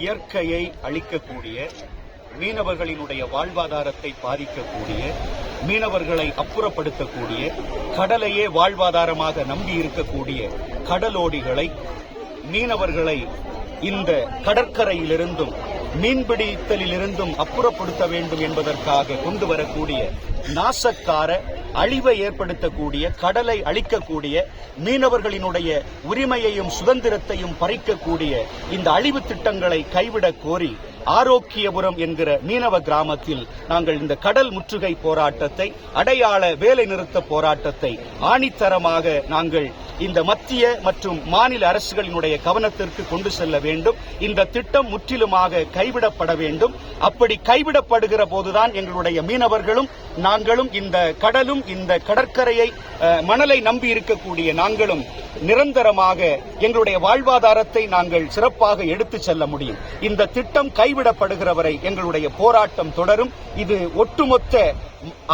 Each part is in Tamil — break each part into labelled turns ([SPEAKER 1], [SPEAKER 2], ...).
[SPEAKER 1] இயற்கையை அழிக்கக்கூடிய மீனவர்களினுடைய வாழ்வாதாரத்தை பாதிக்கக்கூடிய மீனவர்களை அப்புறப்படுத்தக்கூடிய கடலையே வாழ்வாதாரமாக நம்பி இருக்கக்கூடிய கடலோடிகளை மீனவர்களை இந்த கடற்கரையிலிருந்தும் மீன்பிடித்தலிலிருந்தும் அப்புறப்படுத்த வேண்டும் என்பதற்காக கொண்டு வரக்கூடிய நாசக்கார அழிவை ஏற்படுத்தக்கூடிய கடலை அழிக்கக்கூடிய மீனவர்களினுடைய உரிமையையும் சுதந்திரத்தையும் பறிக்கக்கூடிய இந்த அழிவு திட்டங்களை கைவிடக் கோரி ஆரோக்கியபுரம் என்கிற மீனவ கிராமத்தில் நாங்கள் இந்த கடல் முற்றுகை போராட்டத்தை அடையாள வேலை நிறுத்த போராட்டத்தை ஆணித்தரமாக நாங்கள் இந்த மத்திய மற்றும் மாநில அரசுகளினுடைய கவனத்திற்கு கொண்டு செல்ல வேண்டும். இந்த திட்டம் முற்றிலுமாக கைவிடப்பட வேண்டும். அப்படி கைவிடப்படுகிற போதுதான் எங்களுடைய மீனவர்களும் நாங்களும் இந்த கடலும் இந்த கடற்கரையை மணலை நம்பி இருக்கக்கூடிய நாங்களும் நிரந்தரமாக எங்களுடைய வாழ்வாதாரத்தை நாங்கள் சிறப்பாக எடுத்துச் செல்ல முடியும். இந்த திட்டம் கைவிடப்படுகிற வரை எங்களுடைய போராட்டம் தொடரும். இது ஒட்டுமொத்த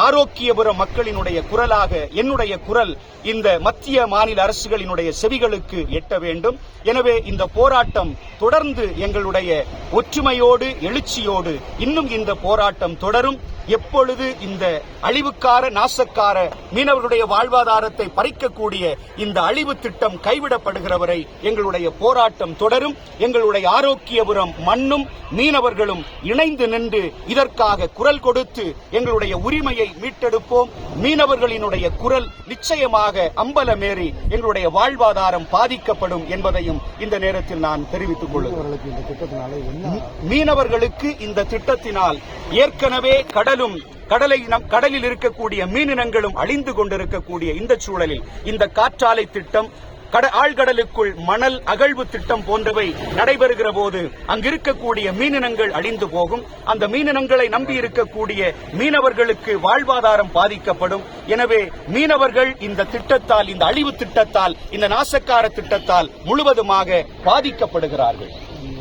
[SPEAKER 1] ஆரோக்கியபுரம் மக்களினுடைய குரலாக என்னுடைய குரல் இந்த மத்திய மாநில அரசு அரசுகளினுடைய செவிகளுக்கு எட்ட வேண்டும். எனவே இந்த போராட்டம் தொடர்ந்து எங்களுடைய ஒற்றுமையோடு எழுச்சியோடு இன்னும் இந்த போராட்டம் தொடரும். எப்பொழுது இந்த அழிவுக்கார நாசக்கார மீனவர்களுடைய வாழ்வாதாரத்தை பறிக்கக்கூடிய இந்த அழிவு திட்டம் கைவிடப்படுகிற வரை எங்களுடைய போராட்டம் தொடரும் எங்களுடைய ஆரோக்கியபுரம் மண்ணும் மீனவர்களும் இணைந்து நின்று இதற்காக குரல் கொடுத்து எங்களுடைய உரிமையை மீட்டெடுப்போம். மீனவர்களினுடைய குரல் நிச்சயமாக அம்பலமேறி எங்களுடைய வாழ்வாதாரம் பாதிக்கப்படும் என்பதையும் இந்த நேரத்தில் நான் தெரிவித்துக் கொள்கிறேன். மீனவர்களுக்கு இந்த திட்டத்தினால் ஏற்கனவே கடலும் கடலை நம் கடலில் இருக்கக்கூடிய மீனினங்களும் அழிந்து கொண்டிருக்கக்கூடிய இந்த சூழலில் இந்த காற்றாலை திட்டம் கட ஆழ்கடலுக்குள் மணல் அகழ்வு திட்டம் போன்றவை நடைபெறுகிற போது அங்கிருக்கக்கூடிய மீனினங்கள் அழிந்து போகும். அந்த மீனினங்களை நம்பி இருக்கக்கூடிய மீனவர்களுக்கு வாழ்வாதாரம் பாதிக்கப்படும். எனவே மீனவர்கள் இந்த திட்டத்தால் இந்த அழிவு திட்டத்தால் இந்த நாசக்கார திட்டத்தால் முழுவதுமாக பாதிக்கப்படுகிறார்கள்.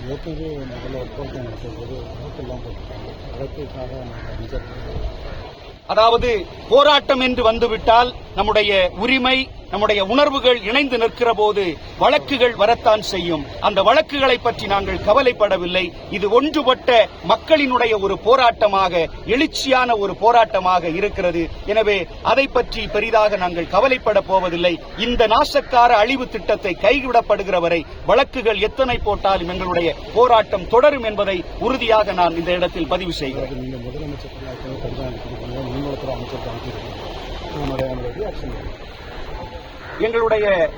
[SPEAKER 2] ஏற்கனவே முதல்ல ஒப்பந்தம் நடத்தும்போது வழக்கெல்லாம் போட்டுருக்காங்க வழக்குக்காக நாங்கள்
[SPEAKER 1] அதாவது போராட்டம் என்று வந்துவிட்டால் நம்முடைய உரிமை நம்முடைய உணர்வுகள் இணைந்து நிற்கிற போது வழக்குகள் வரத்தான் செய்யும். அந்த வழக்குகளை பற்றி நாங்கள் கவலைப்படவில்லை. இது ஒன்றுபட்ட மக்களினுடைய ஒரு போராட்டமாக எழுச்சியான ஒரு போராட்டமாக இருக்கிறது. எனவே அதை பற்றி பெரிதாக நாங்கள் கவலைப்பட போவதில்லை. இந்த நாசக்கார அழிவு திட்டத்தை கைவிடப்படுகிற வரை வழக்குகள் எத்தனை போட்டாலும் எங்களுடைய போராட்டம் தொடரும் என்பதை உறுதியாக நான் இந்த இடத்தில் பதிவு செய்கிறேன்.
[SPEAKER 2] முதலமைச்சர்
[SPEAKER 1] எங்களுடைய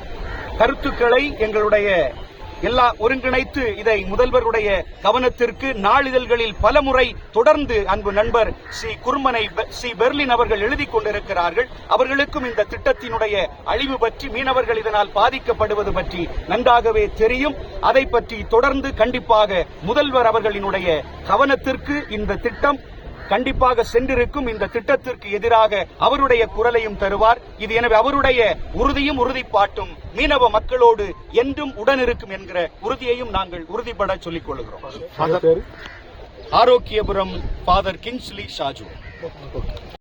[SPEAKER 1] கருத்துக்களை எங்களுடைய எல்லா ஒருங்கிணைத்து இதை முதல்வருடைய கவனத்திற்கு நாளிதழ்களில் பலமுறை தொடர்ந்து அன்பு நண்பர் சி குர்மனை ஸ்ரீ சி பெர்லின் அவர்கள் எழுதி கொண்டிருக்கிறார்கள். அவர்களுக்கும் இந்த திட்டத்தினுடைய அழிவு பற்றி மீனவர்கள் இதனால் பாதிக்கப்படுவது பற்றி நன்றாகவே தெரியும். அதை பற்றி தொடர்ந்து கண்டிப்பாக முதல்வர் அவர்களினுடைய கவனத்திற்கு இந்த திட்டம் கண்டிப்பாக சென்றிருக்கும் இந்த திட்டத்திற்கு எதிராக அவருடைய குரலையும் தருவார். இது எனவே அவருடைய உறுதியும் உறுதிப்பாட்டும் மீனவ மக்களோடு என்றும் உடனிருக்கும் என்கிற உறுதியையும் நாங்கள் உறுதிபட சொல்லிக் கொள்கிறோம்
[SPEAKER 2] பேர்
[SPEAKER 1] ஆரோக்கியபுரம் ஃபாதர் கிங்ஸ்லி ஷாஜு